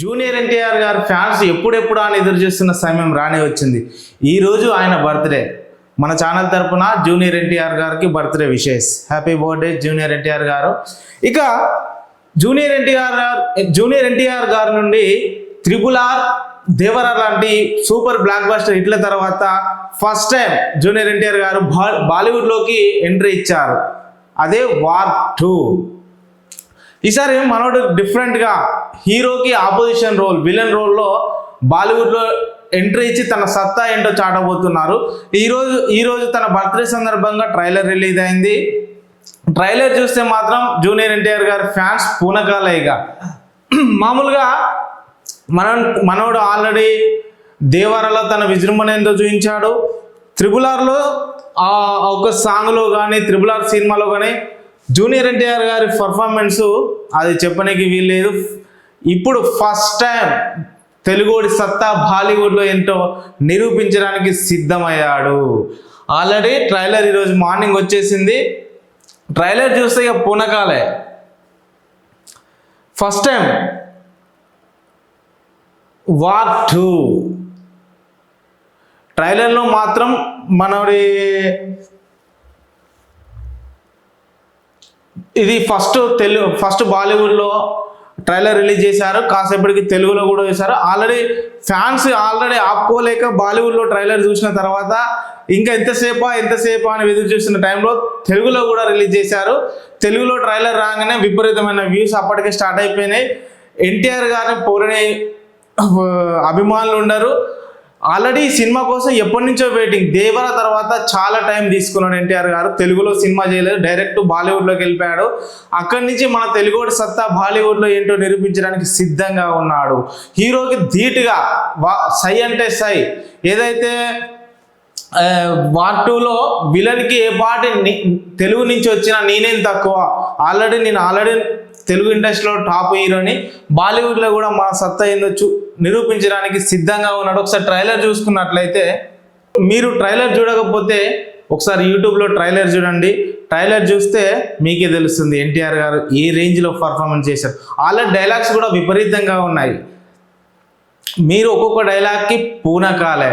Junior NTR గారు fans ఎప్పుడెప్పుడు అని ఎదురు చూస్తున్న సమయం రానే వచ్చింది. ఈరోజు ఆయన బర్త్డే. మన ఛానల్ తరపున జూనియర్ ఎన్టీఆర్ గారికి birthday wishes. Happy birthday junior NTR గారు. ఇక జూనియర్ ఎన్టీఆర్ గారు జూనియర్ ఎన్టీఆర్ గారి నుండి త్రిపుల్ ఆర్ దేవర లాంటి సూపర్ బ్లాక్ బస్టర్ హిట్ల తర్వాత ఫస్ట్ టైం జూనియర్ ఎన్టీఆర్ గారు బాలీవుడ్లోకి ఎంట్రీ ఇచ్చారు. అదే వార్ టూ. ఈసారి మనోడు డిఫరెంట్గా హీరోకి ఆపోజిషన్ రోల్ విలన్ రోల్లో బాలీవుడ్లో ఎంట్రీ ఇచ్చి తన సత్తా ఏంటో చాటబోతున్నారు. ఈరోజు ఈరోజు తన బర్త్డే సందర్భంగా ట్రైలర్ రిలీజ్ అయింది. ట్రైలర్ చూస్తే మాత్రం జూనియర్ ఎన్టీఆర్ గారి ఫ్యాన్స్ పూనకాలయ్యగా మామూలుగా మన మనోడు ఆల్రెడీ దేవరలో తన విజృంభణ ఏందో చూపించాడు. త్రిబుల్ ఆర్లో ఒక సాంగ్లో కానీ త్రిబుల్ ఆర్ సినిమాలో కానీ జూనియర్ ఎన్టీఆర్ గారి పర్ఫార్మెన్స్ అది చెప్పనీకి వీల్లేదు. ఇప్పుడు ఫస్ట్ టైం తెలుగుడి సత్తా బాలీవుడ్లో ఏంటో నిరూపించడానికి సిద్ధమయ్యాడు. ఆల్రెడీ ట్రైలర్ ఈరోజు మార్నింగ్ వచ్చేసింది. ట్రైలర్ చూస్తే ఇక పూనకాలే. First time war two. ట్రైలర్లో మాత్రం మనడి ఇది ఫస్ట్ తెలుగు ఫస్ట్ బాలీవుడ్లో ట్రైలర్ రిలీజ్ చేశారు. కాసేపటికి తెలుగులో కూడా చేశారు ఆల్రెడీ ఫ్యాన్స్ ఆల్రెడీ ఆపుకోలేక బాలీవుడ్లో ట్రైలర్ చూసిన తర్వాత ఇంకా ఎంతసేపా ఎంతసేపా అని ఎదురు చూసిన టైంలో తెలుగులో కూడా రిలీజ్ చేశారు. తెలుగులో ట్రైలర్ రాగానే విపరీతమైన వ్యూస్ అప్పటికే స్టార్ట్ అయిపోయినాయి. ఎన్టీఆర్ గారిని పోరని అభిమానులు ఉండరు. ఆల్రెడీ సినిమా కోసం ఎప్పటి నుంచో వెయిటింగ్ దేవర తర్వాత చాలా టైం తీసుకున్నాడు ఎన్టీఆర్ గారు. తెలుగులో సినిమా చేయలేదు. డైరెక్ట్ బాలీవుడ్లోకి వెళ్ళిపోయాడు. అక్కడి నుంచి మన తెలుగుడి సత్తా బాలీవుడ్లో ఏంటో నిరూపించడానికి సిద్ధంగా ఉన్నాడు. హీరోకి ధీటుగా వా సై అంటే సై. ఏదైతే వార్ టూలో విలన్కి ఏ పాట తెలుగు నుంచి వచ్చిన నేనేం తక్కువ. ఆల్రెడీ నేను ఆల్రెడీ తెలుగు ఇండస్ట్రీలో టాప్ హీరోని బాలీవుడ్లో కూడా మన సత్తా ఏందో చూ నిరూపించడానికి సిద్ధంగా ఉన్నాడు. ఒకసారి ట్రైలర్ చూసుకున్నట్లయితే మీరు ట్రైలర్ చూడకపోతే ఒకసారి యూట్యూబ్లో ట్రైలర్ చూడండి. ట్రైలర్ చూస్తే మీకే తెలుస్తుంది ఎన్టీఆర్ గారు ఏ రేంజ్లో పర్ఫార్మెన్స్ చేశారు. ఆల్రెడీ డైలాగ్స్ కూడా విపరీతంగా ఉన్నాయి. మీరు ఒక్కొక్క డైలాగ్కి పూనకాలే.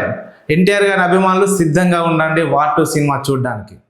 ఎన్టీఆర్ గారి అభిమానులు సిద్ధంగా ఉండండి వార్ టూ సినిమా చూడడానికి.